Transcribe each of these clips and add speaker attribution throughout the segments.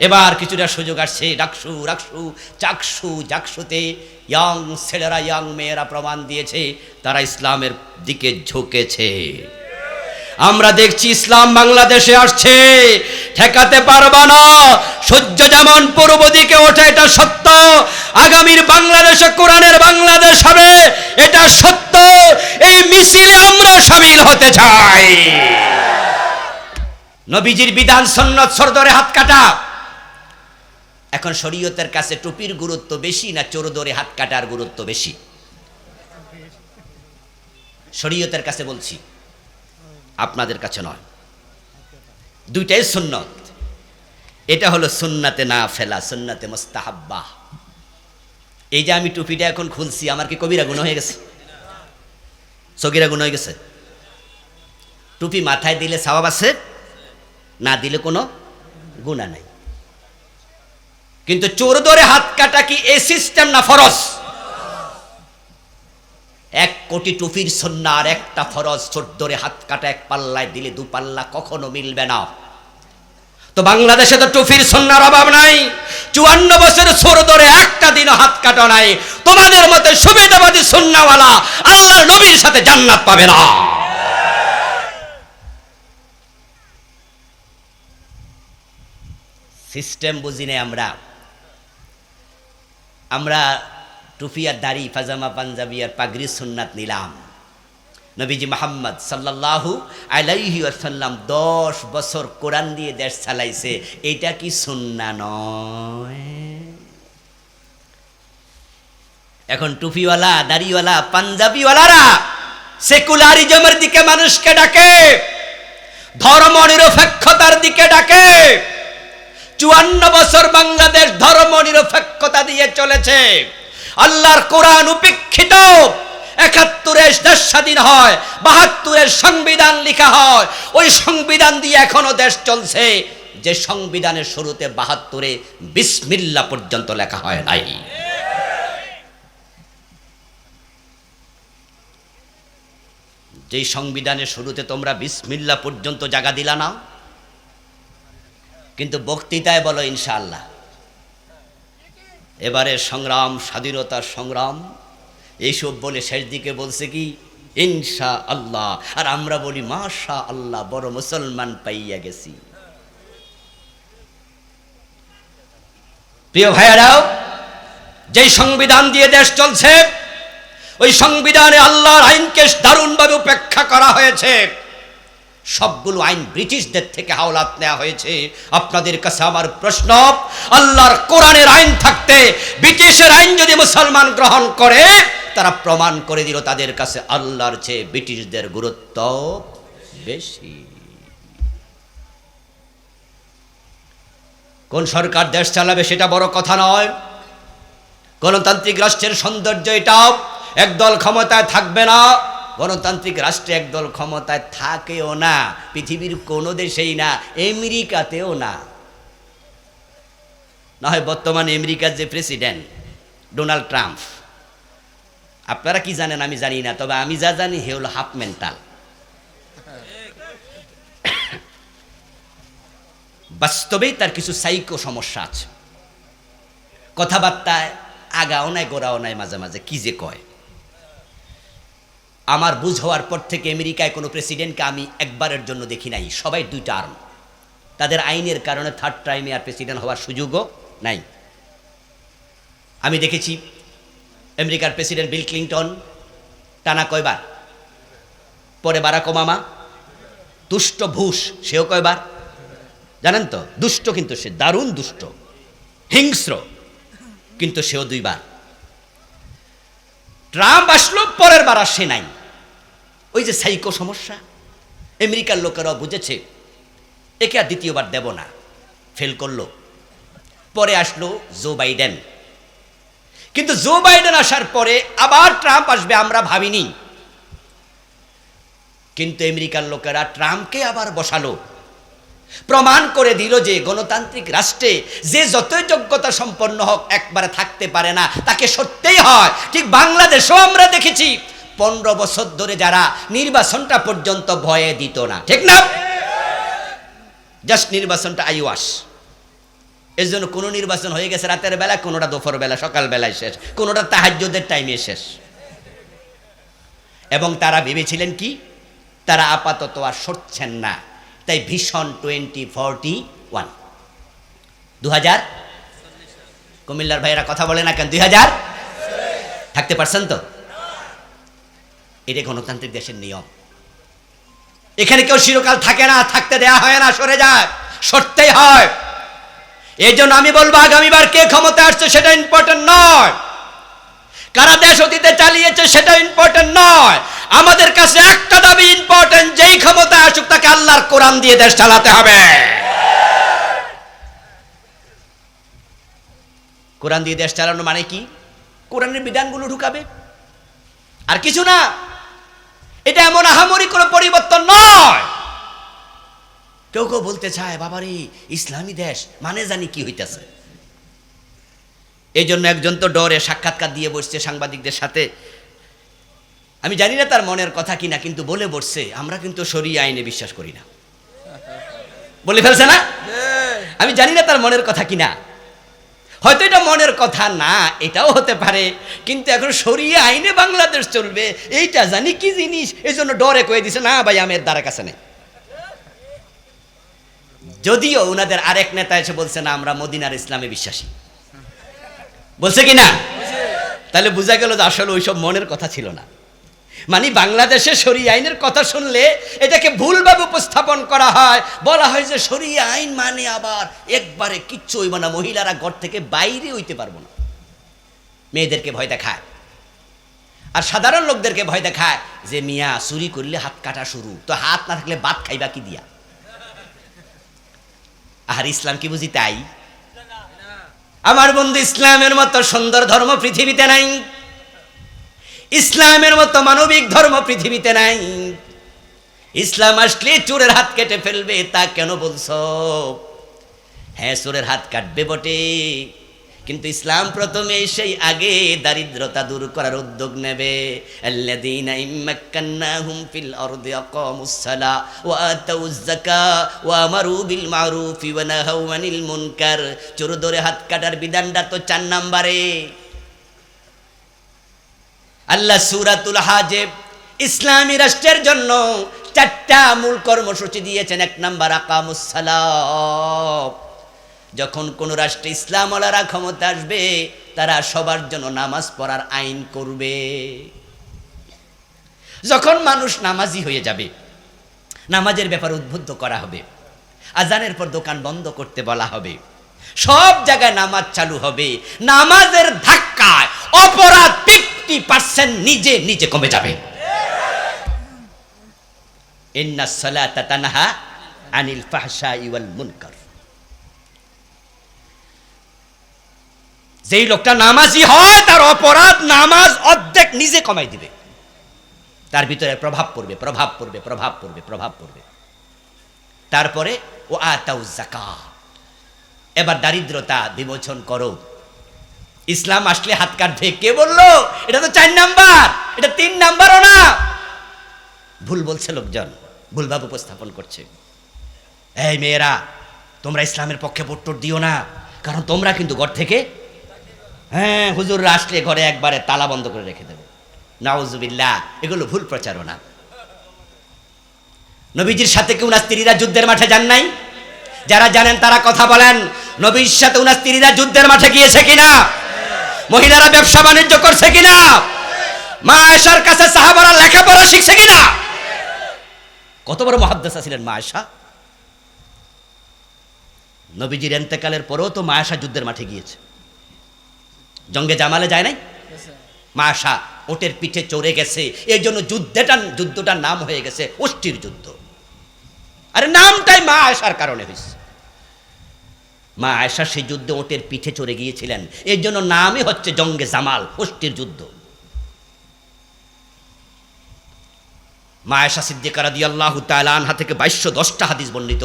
Speaker 1: এবার কিছুটা সুযোগ আসছে। ডাকসু রাকসু চাকসু, জাকসুতে ইয়াং ছেলেরা ইয়াং মেয়েরা প্রমাণ দিয়েছে, তারা ইসলামের দিকে ঝুঁকেছে। আমরা দেখছি ইসলাম বাংলাদেশে আসছে। ঠেকাতে পারবা না। সূর্য যেমন পূর্ব দিকে ওঠে, এটা সত্য। আগামীর বাংলাদেশে কোরআনের বাংলাদেশ হবে, এটা সত্য। এই মিছিলে আমরা সামিল হতে চাই। নবীজির বিধান সন্ন্যত সরদরে হাত কাটা। এখন শরীয়তের কাছে টুপির গুরুত্ব বেশি না চোর ধরে হাত কাটার গুরুত্ব বেশি? শরীয়তের কাছে বলছি, আপনাদের কাছে নয়। দুইটাই সুন্নত। এটা হলো সুন্নাতে না ফেলা সুন্নাতে মোস্তাহাব্বা। এই যে আমি টুপিটা এখন খুলছি, আমার কি কবিরা গুণ হয়ে গেছে? সগিরা গুণ হয়ে গেছে? টুপি মাথায় দিলে সওয়াব আছে? না দিলে কোনো গুণা নাই। কিন্তু চোর ধরে হাত কাটা কি এই সিস্টেম না ফরজ? এক কোটি টুপির সন্না আর একটা ফরজ, চোর ধরে হাত কাটা এক পাল্লায় দিলে দু পাল্লা কখনো মিলবে না। তো বাংলাদেশে তো টুপির সন্ন্যার অভাব নাই, চুয়ান্ন বছর চোর ধরে একটা দিনও হাত কাটা নাই। তোমাদের মতে সুবিধাবাদী সন্ন্যাওয়ালা আল্লাহ নবীর সাথে জান্নাত পাবে না। সিস্টেম বুঝি আমরা? আমরা টুপি আর দাড়ি, পাজামা, পাঞ্জাবি আর পাগড়ি সুন্নাত নিলাম। নবীজি মোহাম্মদ সাল্লাল্লাহু আলাইহি আসাল্লাম দশ বছর কোরআন দিয়ে দেশ চালাইছে। এটা কি সুন্না নয়? এখন টুপিওয়ালা দাড়িওয়ালা, পাঞ্জাবিওয়ালারা সেকুলারিজমের দিকে মানুষকে ডাকে ধর্ম নিরপেক্ষতার দিকে ডাকে। চুয়ান্ন বছর বাংলাদেশ ধর্ম নিরপেক্ষতা দিয়ে চলেছে। আল্লাহর কোরআন উপেক্ষিত। একাত্তরে দেশ স্বাধীন হয়, বাহাত্তরের সংবিধান লেখা হয়। ওই সংবিধান দিয়ে এখনও দেশ চলছে, যে সংবিধানের শুরুতে বাহাত্তরে বিসমিল্লা পর্যন্ত লেখা হয় নাই। যেই সংবিধানের শুরুতে তোমরা বিসমিল্লা পর্যন্ত জায়গা দিলা না কিন্তু বক্তৃতায় বলো ইনশাআল্লাহ। এবারে সংগ্রাম, স্বাধীনতার সংগ্রাম, এইসব বলে শেষ দিকে বলছে কি? ইনশা আল্লাহ আর আমরা বলি মাশা আল্লাহ বড় মুসলমান পাইয়া গেছি। প্রিয় ভাইয়ারাও, যেই সংবিধান দিয়ে দেশ চলছে, ওই সংবিধানে আল্লাহর আইনকে দারুণভাবে উপেক্ষা করা হয়েছে। সবগুলো আইন ব্রিটিশদের থেকে হাওলাত নেওয়া হয়েছে। আপনাদের কাছে আমার প্রশ্ন, আল্লাহর কোরআনের আইন থাকতে ব্রিটিশের আইন যদি মুসলমান গ্রহণ করে, তারা প্রমাণ করে দিল তাদের কাছে আল্লাহর চেয়ে ব্রিটিশদের গুরুত্ব বেশি। কোন সরকার দেশ চালাবে সেটা বড় কথা নয়। গণতান্ত্রিক রাষ্ট্রের সৌন্দর্য এটাও একদল ক্ষমতায় থাকবে না। গণতান্ত্রিক রাষ্ট্রে একদল ক্ষমতায় থাকেও না, পৃথিবীর কোনো দেশেই না, আমেরিকাতেও না। না হয় বর্তমানে আমেরিকার যে প্রেসিডেন্ট, ডোনাল্ড ট্রাম্প। আপনারা কি জানেন আমি জানি না, তবে আমি যা জানি হে হলো হাফ মেন্টাল। বাস্তবেই তার কিছু সাইকো সমস্যা আছে। কথাবার্তায় আগাও নাই, গোড়াও নাই, মাঝে মাঝে কি যে কয়। আমার বুঝ হওয়ার পর থেকে আমেরিকায় কোনো প্রেসিডেন্টকে আমি একবারের জন্য দেখি নাই। সবাই দুই টার্ম তাদের আইনের কারণে থার্ড টাইমে আর প্রেসিডেন্ট হওয়ার সুযোগও নাই। আমি দেখেছি, আমেরিকার প্রেসিডেন্ট বিল ক্লিন্টন, টানা কয়বার? পরে বারাক ওবামা, দুষ্ট ভূষ, সেও কয়বার? জানেন তো, দুষ্ট কিন্তু সে দারুণ দুষ্ট, হিংস্র, কিন্তু সেও দুইবার। ট্রাম্প আসলো, পরের বার আসে নাই। ওই যে সাইকো সমস্যা। আমেরিকার লোকেরাও বুঝেছে, একে আর দ্বিতীয়বার দেব না। ফেল করল। পরে আসলো জো বাইডেন। কিন্তু জো বাইডেন আসার পরে আবার ট্রাম্প আসবে আমরা ভাবিনি। কিন্তু আমেরিকার লোকেরা ট্রাম্পকে আবার বসালো। প্রমাণ করে দিল যে গণতান্ত্রিক রাষ্ট্রে যে যতই যোগ্যতা সম্পন্ন হোক, একবারে থাকতে পারে না। তাকে সত্যিই হয়। ঠিক বাংলাদেশেও আমরা দেখেছি পনেরো বছর ধরে যারা নির্বাচনটা পর্যন্ত ভয়ে দিত না। ঠিক না? জাস্ট নির্বাচনটা আই আইওয়াস এর জন্য কোনো নির্বাচন হয়ে গেছে রাতের বেলা, কোনোটা দুপুর বেলা, সকাল বেলায় শেষ। কোনোটা তাহাজ্যদের টাইমে শেষ। এবং তারা ভেবেছিলেন কি? তারা আপাতত আর সরছেন না। তাই ভীষণ টোয়েন্টি ফর্টি ওয়ান। দু হাজার কুমিল্লার ভাইয়েরা কথা বলে না কেন? দুই হাজার থাকতে পারছেন তো? এটা গণতান্ত্রিক দেশের নিয়ম। এখানে কেউ চিরকাল থাকে না, থাকতে দেয়া হয় না, সরে যায়, সরতেই হয়। এই জন্য আমি বলব, আগামীবার কে ক্ষমতা আসছে সেটা ইম্পর্টেন্ট নয়। কারা দেশ অতীতে চালিয়েছে সেটা ইম্পর্টেন্ট নয়। আমাদের কাছে একটা দাবি ইম্পর্টেন্ট যেই ক্ষমতা আসুক তাকে আল্লাহর কোরআন দিয়ে দেশ চালাতে হবে। কোরআন দিয়ে দেশ চালানো মানে কি? কোরআনের বিধানগুলো ঢুকাবে। আর কিছু না। এটা এমন আহামরি কোনো পরিবর্তন নয়। কেউ কেউ বলতে চায় বাবারে ইসলামী দেশ মানে জানি কি হইতেছে? এই জন্য একজন তো ডরে সাক্ষাৎকার দিয়ে বসছে সাংবাদিকদের সাথে। আমি জানি না তার মনের কথা কিনা কিন্তু বলে বসছে আমরা কিন্তু সরিয়ে আইনে বিশ্বাস করি না। বলে ফেলছে না? আমি জানি না তার মনের কথা কিনা। হয়তো এটা মনের কথা, না, এটাও হতে পারে। কিন্তু এখন সরিয়ে আইনে বাংলাদেশ চলবে, এইটা জানি কি জিনিস এই জন্য ডরে কয়ে দিছে, না ভাই আমের দ্বারা কাছে নেই। যদিও ওনাদের আরেক নেতা এসে বলছে, না, আমরা মদিনার ইসলামে বিশ্বাসী। বলছে কি না? তাহলে বোঝা গেল যে আসলে ওইসব মনের কথা ছিল না। মানে বাংলাদেশে সরিয়ে আইনের কথা শুনলে এটাকে ভুলভাবে উপস্থাপন করা হয়। বলা হয় যে সরিয়ে আইন মানে আবার একবারে কিচ্ছু হইব না, মহিলারা ঘর থেকে বাইরে হইতে পারব না। মেয়েদেরকে ভয় দেখায়। আর সাধারণ লোকদেরকে ভয় দেখায় যে মিয়া চুরি করলে হাত কাটা শুরু, তো হাত না থাকলে ভাত খাইবা কি দিয়া? আর ইসলাম কি বুঝি তাই? আমার বন্ধু ইসলামের মতো সুন্দর ধর্ম পৃথিবীতে নাই। ইসলামের মতো মানবিক ধর্ম পৃথিবীতে নাই। ইসলাম আসলে চোরের হাত কেটে ফেলবে, তা কেন বলছো? হ্যাঁ চোরের হাত কাটবে বটে। কিন্তু ইসলাম প্রথমে সেই আগে দারিদ্রতা দূর করার উদ্যোগ নেবে। ওয়া মুনকার। চোর ধরে হাত কাটার বিধানটা তো চার নম্বরে। আল্লাহ সুরাতুল হাজেব ইসলামী রাষ্ট্রের জন্য চারটা মূল কর্মসূচি দিয়েছেন। এক নাম্বার আকামুসালাম যখন কোন রাষ্ট্রে ইসলামওয়ালারা ক্ষমতা আসবে, তারা সবার জন্য নামাজ পড়ার আইন করবে। যখন মানুষ নামাজি হয়ে যাবে, নামাজের ব্যাপার উদ্বুদ্ধ করা হবে, আজানের পর দোকান বন্ধ করতে বলা হবে, সব জায়গায় নামাজ চালু হবে, নামাজের ধাক্কায়, অপরাধ ফিফটি পার্সেন্ট নিজে নিজে কমে যাবে। আনিল যেই লোকটা নামাজি হয়, তার অপরাধ নামাজ অর্ধেক নিজে কমাই দিবে। তার ভিতরে প্রভাব পড়বে প্রভাব পড়বে প্রভাব পড়বে প্রভাব পড়বে। তারপরে ও আতাউ জাকা এবার দারিদ্রতা বিমোচন করো। ইসলাম আসলে হাত কাটবে। কে বলল? এটা তো চার নাম্বার। এটা তিন নাম্বারও না। ভুল বলছে লোকজন। ভুলভাবে উপস্থাপন করছে। এই মেয়েরা, তোমরা ইসলামের পক্ষে ভোট্টোর দিও না। কারণ তোমরা কিন্তু ঘর থেকে হ্যাঁ হুজুর আসলে ঘরে একবারে তালা বন্ধ করে রেখে দেবে। নাউজুবিল্লাহ, এগুলো ভুল প্রচারণা। নবীজির সাথে কি উনার স্ত্রীরা যুদ্ধের মাঠে যান নাই? যারা জানেন তারা কথা বলেন। নবীর সাথে উনার স্ত্রীরা যুদ্ধের মাঠে গিয়েছে কিনা? মহিলারা ব্যবসা বাণিজ্য করছে কিনা? মা আয়েশার কাছে সাহাবারা লেখাপড়া শিখছে কিনা? কত বড় মহাদ্দেশা ছিলেন মা আয়েশা। নবীজির এন্তেকালের পরেও তো মা আয়েশা যুদ্ধের মাঠে গিয়েছে। জঙ্গে জামালে যায় নাই? মা আশা ওটের পিঠে চড়ে গেছে। এই জন্য যুদ্ধটা যুদ্ধটার নাম হয়ে গেছে অষ্টির যুদ্ধ। আরে নামটাই মা আয়সার কারণে হয়েছে। মা আয়সা সেই যুদ্ধে ওটের পিঠে চড়ে গিয়েছিলেন। এর জন্য নামই হচ্ছে জঙ্গে জামাল অষ্টির যুদ্ধ। মা আয়সা সিদ্দিকারা দিয়ে আল্লাহ আনহা থেকে বাইশশো দশটা হাদিস বর্ণিত।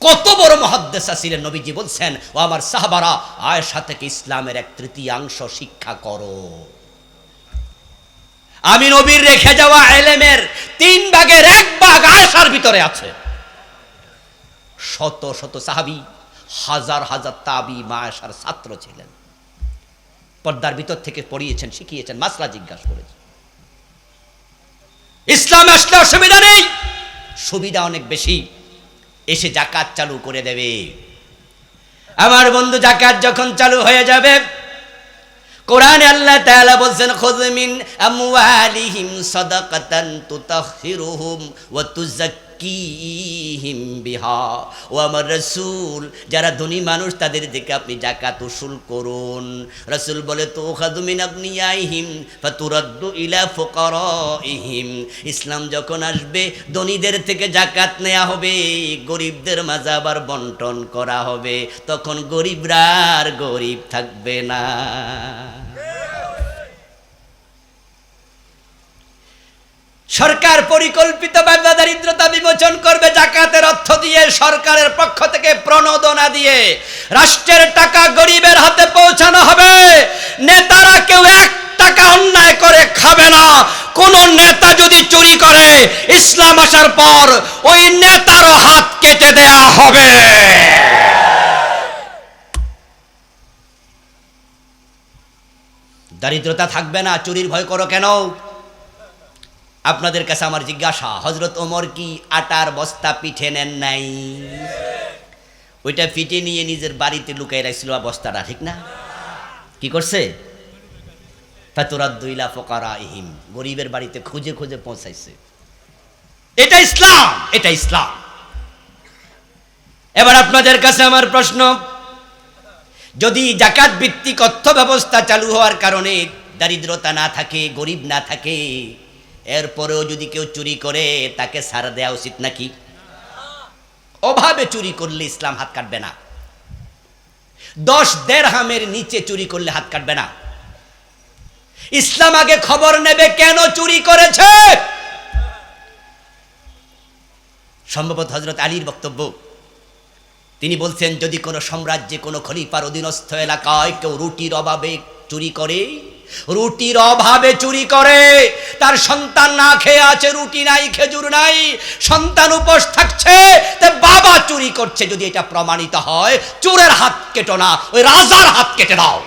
Speaker 1: কত বড় মহাদ্দেশা ছিলেন নবীজি বলছেন, ও আমার সাহাবারা, আয়েশা থেকে ইসলামের এক তৃতীয়াংশ শিক্ষা করো। আমি নবীর রেখে যাওয়া এলেমের তিন ভাগের এক ভাগ আয়েশার ভিতরে আছে। শত শত সাহাবি, হাজার হাজার তাবি মায়াসার ছাত্র ছিলেন। পর্দার ভিতর থেকে পড়িয়েছেন, শিখিয়েছেন, মাসলা জিজ্ঞাসা করেছেন। ইসলাম আসলে অসুবিধা নেই। সুবিধা অনেক বেশি। এসে জাকাত চালু করে দেবে। আমার বন্ধু জাকাত যখন চালু হয়ে যাবে, কোরআনে আল্লাহ তাআলা বলছেন খুয মিন আমওয়ালিহিম সাদাকাতান তুতাহহিরুহুম ওয়া তুযাক্কিহিম বিহা। ও আমার রাসূল, যারা ধনী মানুষ, তাদের দিকে আপনি জাকাত উসুল করুন। রাসূল বলে তো খাদু মিন আগনিয়াইহিম ফাতুরাদ্দু ইলা ফুকারাইহিম। ইসলাম যখন আসবে, ধনীদের থেকে জাকাত নেওয়া হবে, গরিবদের মাঝে আবার বন্টন করা হবে। তখন গরিবরা আর গরিব থাকবে না। সরকার পরিকল্পিতভাবে দারিদ্রতা বিমোচন করবে জাকাতের অর্থ দিয়ে সরকারের পক্ষ থেকে প্রণোদনা দিয়ে। রাষ্ট্রের টাকা গরিবের হাতে পৌঁছানো হবে। নেতারা কেউ এক টাকা অন্যায় করে খাবে না। কোন নেতা যদি চুরি করে, ইসলাম আসার পর ওই নেতারও হাত কেটে দেয়া হবে। দারিদ্রতা থাকবে না, চুরির ভয় করো কেন? আপনাদের কাছে আমার জিজ্ঞাসা হজরত ওমর কি আটার বস্তা পিঠে নেন নাই? ওইটা পিঠে নিয়ে নিজের বাড়িতে লুকাই রাখছিল বস্তাটা, ঠিক না? কি করছে? ফাতুরাদ্দুইলা ফকারা ইহিম গরিবের বাড়িতে খুঁজে খুঁজে পৌঁছাইছে। এটা ইসলাম এটা ইসলাম। এবার আপনাদের কাছে আমার প্রশ্ন, যদি জাকাত ভিত্তিক অর্থ ব্যবস্থা চালু হওয়ার কারণে দারিদ্রতা না থাকে, গরিব না থাকে এরপরেও যদি কেউ চুরি করে, তাকে সার দেওয়া উচিত নাকি? অভাবে চুরি করলে ইসলাম হাত কাটবে না। দশ দেড় হামের নিচে চুরি করলে হাত কাটবে না। ইসলাম আগে খবর নেবে কেন চুরি করেছে? সম্ভবত হজরত আলীর বক্তব্য। তিনি বলছেন, যদি কোনো সাম্রাজ্যে কোনো খলিফার অধীনস্থ এলাকায় কেউ রুটির অভাবে চুরি করে রুটির অভাবে চুরি করে। তার সন্তান না খেয়ে আছে, রুটি নাই, খেজুর নাই, সন্তান উপোস থাকছে বাবা চুরি করছে। যদি এটা প্রমাণিত হয়, চোরের হাত কেটো না, ওই রাজার হাত কেটে দাও।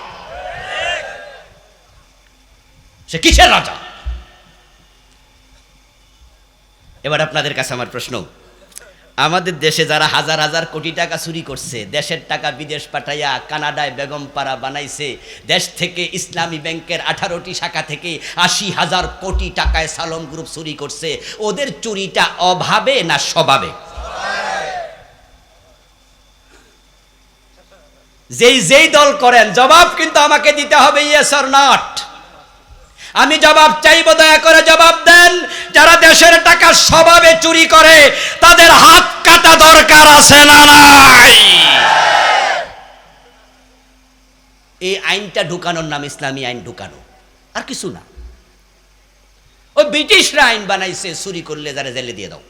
Speaker 1: সে কিসের রাজা? এবার আপনাদের কাছে আমার প্রশ্ন। আমাদের দেশে যারা হাজার হাজার কোটি টাকা চুরি করছে, দেশের টাকা বিদেশ পাঠাইয়া কানাডায় বেগম বেগমপাড়া বানাইছে, দেশ থেকে ইসলামী ব্যাংকের আঠারোটি শাখা থেকে আশি হাজার কোটি টাকায় সালম গ্রুপ চুরি করছে, ওদের চুরিটা অভাবে না স্বভাবে? যেই যেই দল করেন, জবাব কিন্তু আমাকে দিতে হবে ইয়েস অর নট আমি জবাব চাইব, দয়া করে জবাব দেন। যারা দেশের টাকা স্বভাবে চুরি করে, তাদের হাত কাটা দরকার আছে না নাই? এই আইনটা ঢুকানোর নাম ইসলামী আইন ঢুকানো। আর কিছু না। ওই ব্রিটিশরা আইন বানাইছে, চুরি করলে যারা জেলে দিয়ে দাও।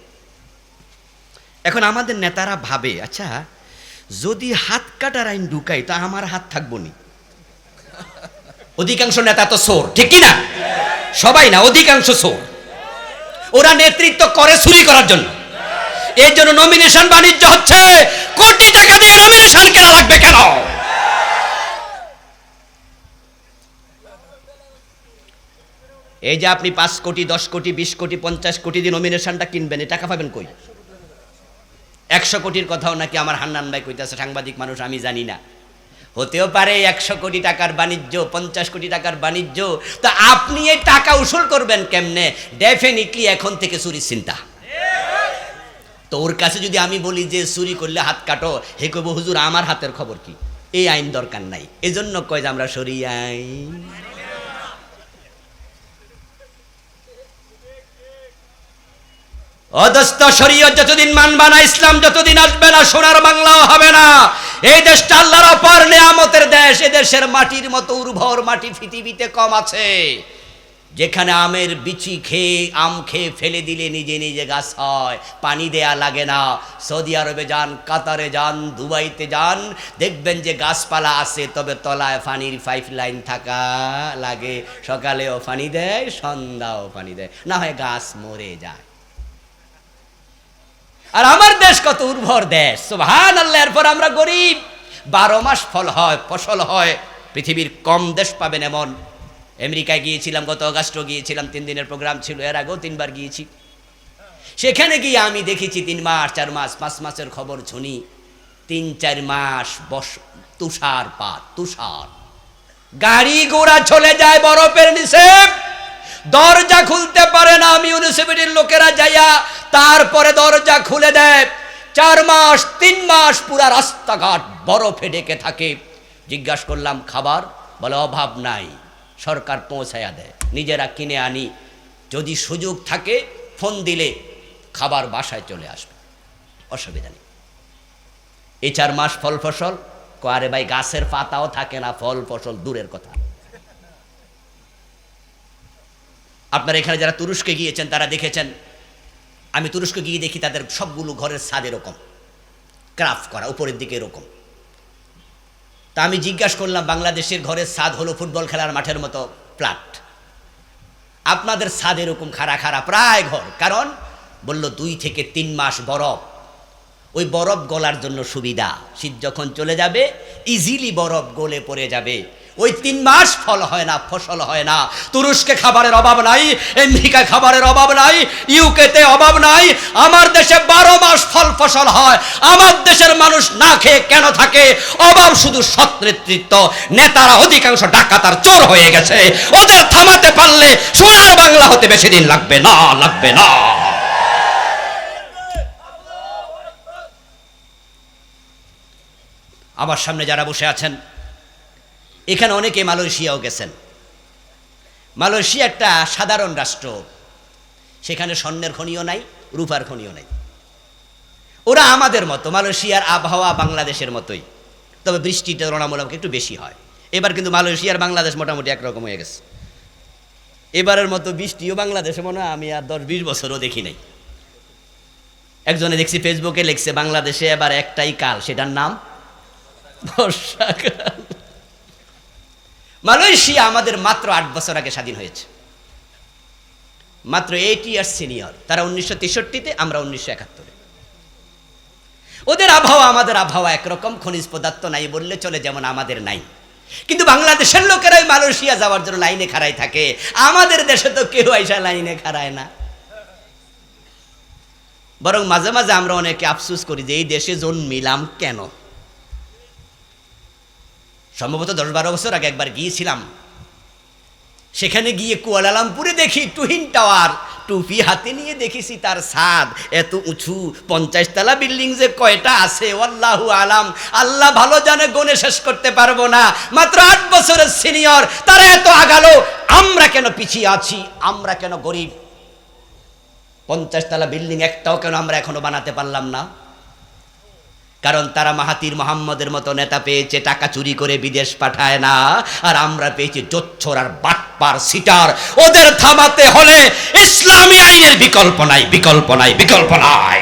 Speaker 1: এখন আমাদের নেতারা ভাবে আচ্ছা যদি হাত কাটার আইন ঢুকাই, তা আমার হাত থাকব নি? অধিকাংশ নেতা তো সোর ঠিক না সবাই না, অধিকাংশ সোর ওরা নেতৃত্ব করে চুরি করার জন্য। এই জন্য নমিনেশন বাণিজ্য হচ্ছে, কোটি টাকা দিয়ে নমিনেশন কেনা লাগবে কেন? এই যে আপনি পাঁচ কোটি, দশ কোটি, বিশ কোটি, পঞ্চাশ কোটি দিয়ে নমিনেশনটা কিনবেন, এই টাকা পাবেন কই? একশো কোটির কথাও নাকি আমার হান্নান ভাই কইতেছে, সাংবাদিক মানুষ, আমি জানি না। হতেও পারে একশো কোটি টাকার বাণিজ্য, পঞ্চাশ কোটি টাকার বাণিজ্য। তো আপনি এই টাকা উসুল করবেন কেমনে? ডেফিনেটলি এখন থেকে চুরির চিন্তা। তো ওর কাছে যদি আমি বলি যে চুরি করলে হাত কাটো, হে কইব, হুজুর, আমার হাতের খবর কি? এই আইন দরকার নাই। এজন্য কয় যে আমরা সরি আইন অদস্ত শরীয়ত যতদিন মানবা না, ইসলাম যতদিন আসবে না, সোনার বাংলাও হবে না। এই দেশটা আল্লাহর অপার নিয়ামতের দেশ, এ দেশের মাটির মতো উর্বর মাটি পৃথিবীতে কম আছে। যেখানে আমের বিচি খেয়ে, আম খেয়ে ফেলে দিলে নিজে নিজে গাছ হয়, পানি দেয়া লাগে না। সৌদি আরবে যান, কাতারে যান, দুবাইতে যান, দেখবেন যে গাছপালা আছে, তবে তলায় পানির পাইপ লাইন থাকা লাগে। সকালেও পানি দেয়, সন্ধ্যাও পানি দেয়। না হয় গাছ মরে যায়। আর আমার দেশ কত উর্বর দেশ। সুবহান আল্লাহ এরপর আমরা গরিব। বারো মাস ফল হয়, ফসল হয়, পৃথিবীর কম দেশ পাবেন এমন। আমেরিকায় গিয়েছিলাম, গত অগাস্টও গিয়েছিলাম, তিন দিনের প্রোগ্রাম ছিল, এর আগেও তিনবার গিয়েছি। সেখানে গিয়ে আমি দেখেছি তিন মাস, চার মাস, পাঁচ মাসের খবর শুনি, তিন, চার মাস বস তুষার পাত তুষার। গাড়ি ঘোড়া চলে যায় বরফের নিচে। দরজা খুলতে পারে না মিউনিসিপ্যালিটির লোকেরা যাইয়া, তারপরে দরজা খুলে দেয়। চার মাস, তিন মাস পুরা রাস্তাঘাট বরফে ডেকে থাকে। জিজ্ঞাসা করলাম, খাবার? বলে, অভাব নাই, সরকার পৌঁছায়া দেয়, নিজেরা কিনে আনি। যদি সুযোগ থাকে, ফোন দিলে খাবার বাসায় চলে আসবে। অসুবিধা নেই। এই চার মাস ফল ফসল কো আরে ভাই, গাছের পাতাও থাকে না, ফল ফসল দূরের কথা। আপনারা এখানে যারা তুরস্কে গিয়েছেন, তারা দেখেছেন, আমি তুরস্কে গিয়ে দেখি তাদের সবগুলো ঘরের স্বাদ এরকম, ক্রাফট করা, উপরের দিকে এরকম। তা আমি জিজ্ঞাসা করলাম, বাংলাদেশের ঘরের স্বাদ হলো ফুটবল খেলার মাঠের মতো প্লাট। আপনাদের স্বাদ এরকম খাড়া খাড়া প্রায় ঘর। কারণ, বলল, দুই থেকে তিন মাস বরফ। ওই বরফ গলার জন্য সুবিধা। শীত যখন চলে যাবে ইজিলি বরফ গলে পড়ে যাবে। ওই তিন মাস ফল হয় না, ফসল হয় না। তুরস্কে খাবারের অভাব নাই, আমেরিকায় খাবারের অভাব নাই, ইউকেতে অভাব নাই। আমার দেশে বারো মাস ফল ফসল হয়। আমার দেশের মানুষ না খেয়ে কেন থাকে? অভাব শুধু সৎ নেতৃত্ব নেতারা অধিকাংশ ডাকাতার চোর হয়ে গেছে। ওদের থামাতে পারলে সোনার বাংলা হতে বেশি দিন লাগবে না লাগবে না। আমার সামনে যারা বসে আছেন এখানে অনেকে মালয়েশিয়াও গেছেন। মালয়েশিয়া একটা সাধারণ রাষ্ট্র। সেখানে স্বর্ণের খনিও নাই, রূপার খনিও নাই। ওরা আমাদের মতো, মালয়েশিয়ার আবহাওয়া বাংলাদেশের মতোই। তবে বৃষ্টিটা তুলনামূলক একটু বেশি হয়। এবার কিন্তু মালয়েশিয়ার বাংলাদেশ মোটামুটি একরকম হয়ে গেছে। এবারের মতো বৃষ্টিও বাংলাদেশে মনে হয় আমি আর দশ বিশ বছরও দেখি নাই। একজনে দেখছি ফেসবুকে লিখছে, বাংলাদেশে এবার একটাই কাল, সেটার নাম বর্ষাকাল। মালয়েশিয়া আমাদের মাত্র আট বছর আগে স্বাধীন হয়েছে। মাত্র এইট ইয়ার্স সিনিয়র তারা উনিশশো তেষট্টিতে, আমরা উনিশশো একাত্তরে। ওদের আবহাওয়া আমাদের আবহাওয়া একরকম, খনিজ পদার্থ নাই বললে চলে যেমন আমাদের নাই। কিন্তু বাংলাদেশের লোকেরাই মালয়েশিয়া যাওয়ার জন্য লাইনে খাড়াই থাকে। আমাদের দেশে তো কেউ আইসা লাইনে খাড়ায় না। বরং মাঝে মাঝে আমরা অনেকে আফসুস করি যে এই দেশে জন্মিলাম কেন? সম্ভবত দশ বারো বছর আগে একবার গিয়েছিলাম। সেখানে গিয়ে কুয়ালালামপুরে দেখি টুহিন টাওয়ার। টুপি হাতে নিয়ে দেখেছি তার ছাদ এত উঁচু পঞ্চাশ তলা বিল্ডিং যে কয়টা আছে আল্লাহু আলাম। আল্লাহ ভালো জানে গনে শেষ করতে পারব না। মাত্র আট বছরের সিনিয়র, তারা এত আগালো, আমরা কেন পিছিয়ে আছি? আমরা কেন গরিব? পঞ্চাশ তলা বিল্ডিং একটাও কেন আমরা এখনও বানাতে পারলাম না? কারণ তারা মাহাতির মোহাম্মদের মতো নেতা পেয়েছে, টাকা চুরি করে বিদেশ পাঠায় না। আর আমরা পেয়েছি জোচ্ছর আর বাটপার সিটার। ওদের থামাতে হলে ইসলামী আইনের বিকল্প নাই বিকল্প নাই বিকল্প নাই।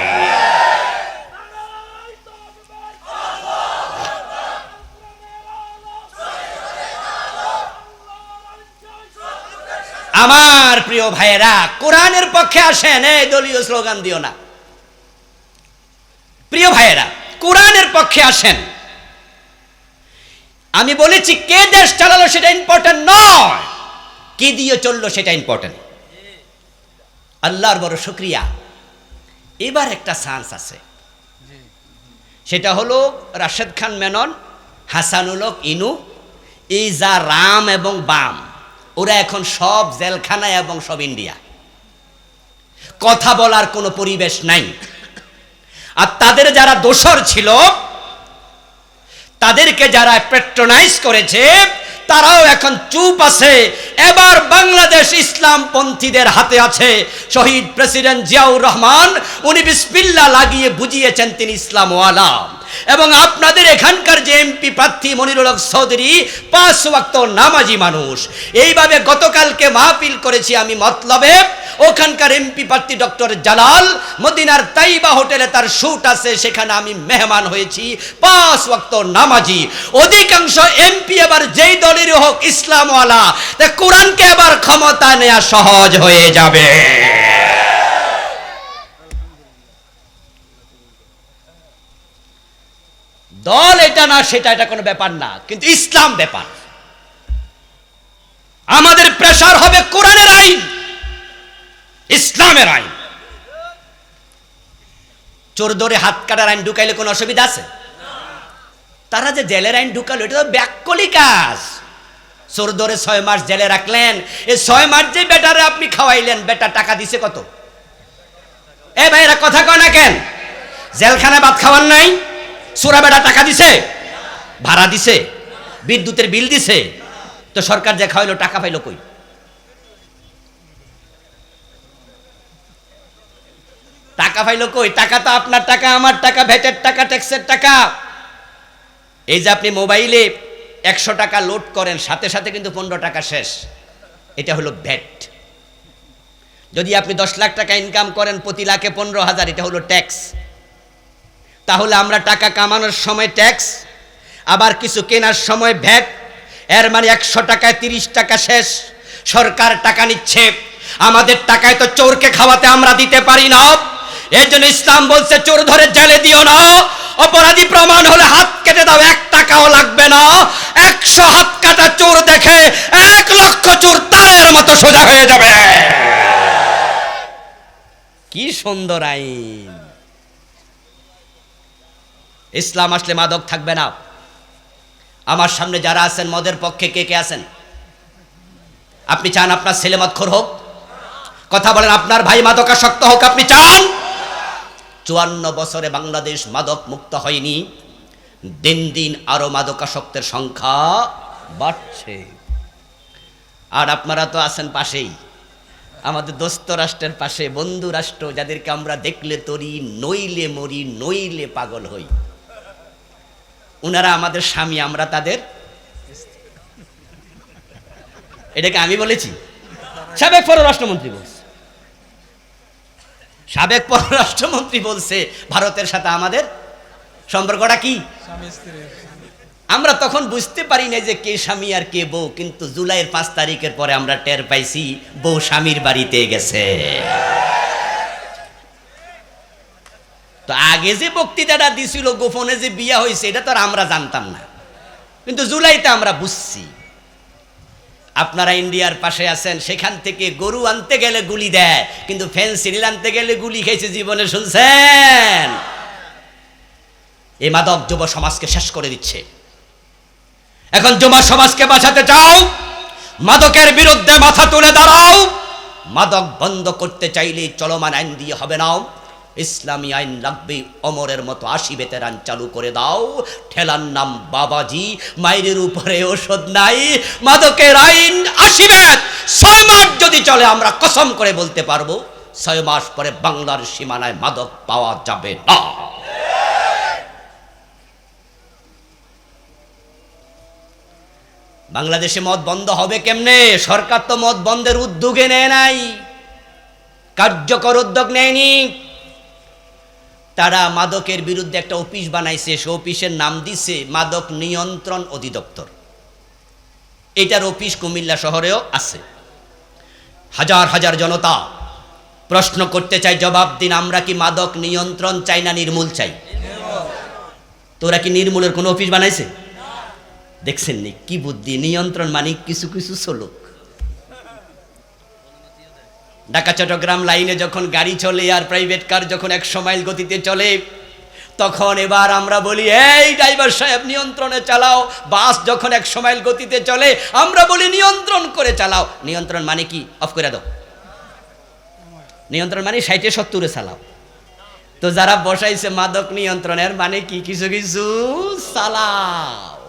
Speaker 1: আমার প্রিয় ভাইয়েরা, কোরআনের পক্ষে আসেন, এই দলীয় স্লোগান দিও না। প্রিয় ভাইয়েরা কোরআনের পক্ষে আসেন। আমি বলেছি, কে দেশ চালালো সেটা ইম্পর্টেন্ট নয়, কে দিয়ে চলল সেটা ইম্পর্টেন্ট আল্লাহর বড় শুক্রিয়া। এবার একটা চান্স আছে। সেটা হলো রাশেদ খান মেনন, হাসানুল হক, ইনু, এই যা রাম এবং বাম, ওরা এখন সব জেলখানায় এবং সব ইন্ডিয়া। কথা বলার কোনো পরিবেশ নাই। আর তাদের যারা দোষর ছিল, তাদেরকে যারা পেট্রোনাইজ করেছে, তারাও এখন চুপ আছে। এবার বাংলাদেশ ইসলাম পন্থীদের হাতে আছে শহীদ প্রেসিডেন্ট জিয়াউর রহমান। উনি বিসমিল্লা লাগিয়ে বুঝিয়েছেন তিনি ইসলামওয়ালা। এবং আপনাদের এখানকার যে এমপি প্রার্থী মনিরুল হক চৌধুরী, পাঁচ ওয়াক্ত নামাজি মানুষ। এইভাবে গতকালকে মাহফিল করেছি আমি মতলবে, ওখানকার এমপি প্রার্থী ডক্টর জালাল, মদিনার তাইবা হোটেলে তার শ্যুট আছে, সেখানে আমি মেহমান হয়েছি, পাঁচ ওয়াক্ত নামাজি। অধিকাংশ এমপি এবার যেই দলের হোক ইসলামওয়ালা, তা কোরআনকে এবার ক্ষমতা নেওয়া সহজ হয়ে যাবে। দল এটা না, সেটা এটা কোনো ব্যাপার না, কিন্তু ইসলাম ব্যাপার। আমাদের প্রেশার হবে কোরআনের আইন, ইসলামের আইন। চোর ধরে হাত কাটার আইন ঢুকাইলে কোনো অসুবিধা আছে? তারা যে জেলের আইন ঢুকালো, এটা তো ব্যাককলি কাজ। চোর ধরে ছয় মাস জেলে রাখলেন, এই ছয় মাস যে বেটারে আপনি খাওয়াইলেন, বেটা টাকা দিছে কত? এ ভাইরা, কথা কয় না কেন? জেলখানায় ভাত খাওয়ার নাই? সুরা বেটা টাকা দিছে, ভাড়া দিছে, বিদ্যুতের বিল দিছে, তো সরকার যে খাওয়াইলো, টাকা পাইলো কই? টাকা পাইলো কই? টাকা তো আপনার টাকা, আমার টাকা ভ্যাটের টাকা, ট্যাক্সের টাকা। এই যে আপনি মোবাইলে একশো টাকা লোড করেন, সাথে সাথে কিন্তু পনেরো টাকা শেষ। এটা হলো ভ্যাট যদি আপনি দশ লাখ টাকা ইনকাম করেন, প্রতি লাখে পনেরো হাজার, এটা হলো ট্যাক্স তাহলে আমরা টাকা কামানোর সময় ট্যাক্স, আবার কিছু কেনার সময় ভ্যাট, এর মানে একশো টাকায় তিরিশ টাকা শেষ। সরকার টাকা নিচ্ছে, আমাদের টাকায় তো চোরকে খাওয়াতে আমরা দিতে পারি না। এর জন্য ইসলাম বলছে, চোর ধরে জেলে দিও না। অপরাধী প্রমাণ হলে হাত কেটে দাও, এক টাকাও লাগবে না। একশো হাত কাটা চোর দেখে এক লক্ষ চোর তারের মতো সোজা হয়ে যাবে। কি সুন্দর আইন। ইসলাম আসলে মাদক থাকবে না। আমার সামনে যারা আছেন, মদের পক্ষে কে কে আছেন? আপনি চান আপনার ছেলে মদখোর হোক? কথা বলেন, আপনার ভাই মাদকাসক্ত হোক, আপনি চান? চুয়ান্ন বছরে বাংলাদেশ মাদক মুক্ত হয়নি। দিন দিন আরও মাদকাসক্তের সংখ্যা বাড়ছে। আর আপনারা তো আছেন পাশেই। আমাদের দোস্ত রাষ্ট্রের পাশে, বন্ধু রাষ্ট্র, যাদেরকে আমরা দেখলে তরি, নইলে মরি, নইলে পাগল হই। উনারা আমাদের স্বামী আমরা তাদের এটাকে আমি বলেছি। সাবেক পররাষ্ট্রমন্ত্রী বলছে। সাবেক পররাষ্ট্রমন্ত্রী বলছে ভারতের সাথে আমাদের সম্পর্কটা কি? আমরা তখন বুঝতে পারি না যে কে স্বামী আর কে বউ কিন্তু জুলাইয়ের পাঁচ তারিখের পরে আমরা টের পাইছি বউ স্বামীর বাড়িতে গেছে। তো আগে যে বক্তৃতাটা দিছিল, গোপনে যে বিয়া হয়েছে এটা তো আর আমরা জানতাম না। কিন্তু জুলাইতে আমরা বুঝছি। আপনারা ইন্ডিয়ার পাশে আছেন, সেখান থেকে গরু আনতে গেলে গুলি দেয়, কিন্তু ফেন্সিল আনতে গেলে গুলি খেয়েছে জীবনে, শুনছেন? এই মাদক যুব সমাজকে শেষ করে দিচ্ছে। এখন যুব সমাজকে বাঁচাতে চাও, মাদকের বিরুদ্ধে মাথা তুলে দাঁড়াও, মাদক বন্ধ করতে চাইলে চলমান আইন দিয়ে হবে না। ইসলামী আইন লাগবে, অমরের মতো আশি বেতেরান চালু করে দাও। ঠেলার নাম বাবাজি মায়ের উপরে ওষুধ নাই, মাদকের আইন আশি বেত। ছয় মাস যদি চলে, আমরা কসম করে বলতে পারব, ছয় মাস পরে বাংলার সীমানায় মাদক পাওয়া যাবে না। বাংলাদেশে মদ বন্ধ হবে কেমনে? সরকার তো মদ বন্ধের উদ্যোগে নেয় নাই। কার্যকর উদ্যোগ নেয়নি। তারা মাদকের বিরুদ্ধে একটা অফিস বানাইছে, সে অফিসের নাম দিছে মাদক নিয়ন্ত্রণ অধিদপ্তর। এটার অফিস কুমিল্লা শহরেও আছে। হাজার হাজার জনতা প্রশ্ন করতে চাই জবাব দিন, আমরা কি মাদক নিয়ন্ত্রণ চাই না নির্মূল চাই? তোরা কি নির্মূলের কোনো অফিস বানাইছে? দেখছেন নি কি বুদ্ধি? নিয়ন্ত্রণ মানে কিছু কিছু চলুক ঢাকা, চট্টগ্রাম লাইনে যখন গাড়ি চলে আর প্রাইভেট কার যখন একশো মাইল গতিতে চলে, তখন এবার আমরা বলি, এই ড্রাইভার সাহেব, নিয়ন্ত্রণে চালাও। বাস যখন একশো মাইল গতিতে চলে, আমরা বলি, নিয়ন্ত্রণ করে চালাও। নিয়ন্ত্রণ মানে কি? অফ করে দাও। নিয়ন্ত্রণ মানে ষাটে সত্তরে চালাও। তো যারা বসাইছে মাদক নিয়ন্ত্রণের মানে কি? কিছু কিছু চালাও।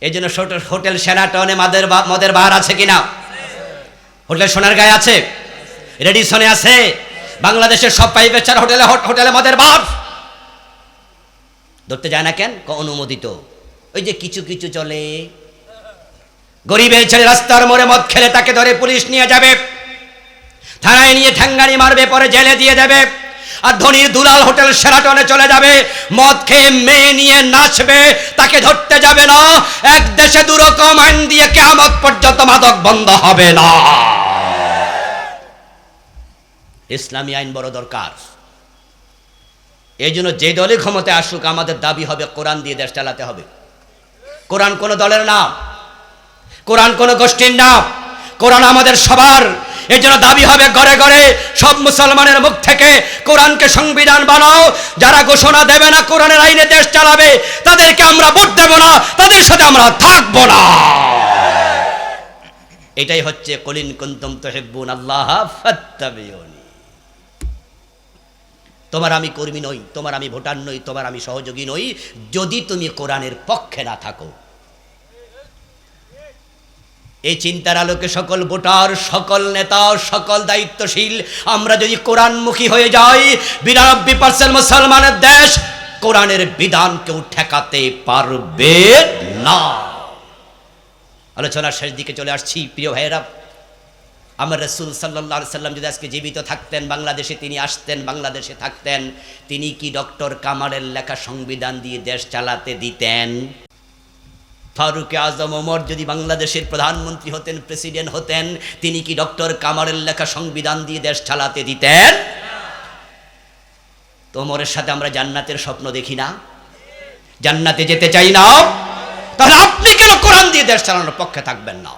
Speaker 1: এই জন্য হোটেল সেরাটনে মাদের মদের বার আছে কিনা? হোটেল সোনার গায়ে আছে। রেডিসনে আছে। বাংলাদেশের সব প্রাইভেট চার হোটেলে হোট- হোটেলে মদের বাপ। ধরতে যায় না কেন? অনুমোদিত। ওই যে কিছু কিছু চলে। গরিবের ছেলে রাস্তার মোড়ে মদ খেলে তাকে ধরে পুলিশ নিয়ে যাবে। থানায় নিয়ে ঠ্যাঙ্গানি মারবে, পরে জেলে দিয়ে দেবে। আর ধনীর দুলাল হোটেল সেরাটনে চলে যাবে। মদ খেয়ে মেয়ে নিয়ে নাচবে, তাকে ধরতে যাবে না। এক দেশে দুরকম আইন দিয়ে কেমত পর্যন্ত মাদক বন্ধ হবে না। ইসলামী আইন বড় দরকার। এই জন্য যে দলে ক্ষমতায় আসুক, আমাদের দাবি হবে কোরআন দিয়ে দেশ চালাতে হবে। কোরআন কোন দলের নাম, কোরআন কোন গোষ্ঠীর নাম, কোরআন আমাদের সবার এই জন্য দাবি হবে ঘরে ঘরে সব মুসলমানের মুখ থেকে কোরআনকে সংবিধান বানাও। যারা ঘোষণা দেবে না কোরআনের আইনে দেশ চালাবে, তাদেরকে আমরা ভোট দেব না, তাদের সাথে আমরা থাকব না। এটাই হচ্ছে কলিন কুন্তুম তহিব্বুন আল্লাহ তোমার আমি কর্মী নই, তোমার আমি ভোটার নই, তোমার আমি সহযোগী নই। যদি তুমি কোরআনের পক্ষে না থাকো এই চিন্তার আলোকে সকল ভোটার, সকল নেতা, সকল দায়িত্বশীল, আমরা যদি কোরআনমুখী হয়ে যাই, বিরানব্বই পার্সেন্ট মুসলমানের দেশ কোরআনের বিধান কেউ ঠেকাতে পারবে না। আলোচনার শেষ দিকে চলে আসছি, প্রিয় ভাইয়েরা। আমার রসুল সাল্লাহ সাল্লাম যদি আজকে জীবিত থাকতেন, বাংলাদেশে তিনি আসতেন, বাংলাদেশে থাকতেন, তিনি কি ডক্টর কামারের লেখা সংবিধান দিয়ে দেশ চালাতে দিতেন? ফারুক আজম ওমর যদি বাংলাদেশের প্রধানমন্ত্রী হতেন, প্রেসিডেন্ট হতেন, তিনি কি ডক্টর কামারের লেখা সংবিধান দিয়ে দেশ চালাতে দিতেন? তোমরের সাথে আমরা জান্নাতের স্বপ্ন দেখি না। জান্নাতে যেতে চাই না। তাহলে আপনি কেন কোরআন দিয়ে দেশ চালানোর পক্ষে থাকবেন না?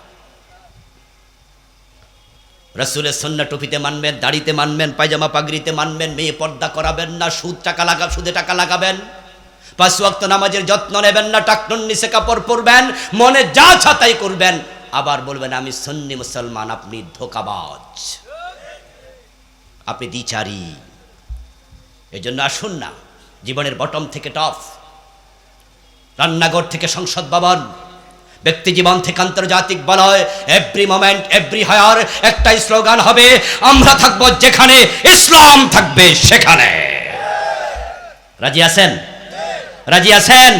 Speaker 1: রসুলের সন্না টুপিতে মানবেন, দাড়িতে মানবেন, পায়জামা পাগড়িতে মানবেন, মেয়ে পর্দা করাবেন না, সুদ টাকা লাগা সুদে টাকা লাগাবেন। পাঁচ ওয়াক্ত নামাজের যত্ন নেবেন না টাকটন নিচে কাপড় পরবেন, মনে যা ছাতাই করবেন। আবার বলবেন, আমি সন্নি মুসলমান, আপনি ধোকাবাজ। আপনি দ্বিচারী। এই জন্য আসুন না, জীবনের বটম থেকে টপ রান্নাঘর থেকে সংসদ ভবন, ব্যক্তি জীবন থেকে আন্তর্জাতিক বলয় এভরি মোমেন্ট এভরি হায়ার একটাই স্লোগান হবে, আমরা থাকব যেখানে, ইসলাম থাকবে সেখানে। রাজি আছেন? রাজি আছেন?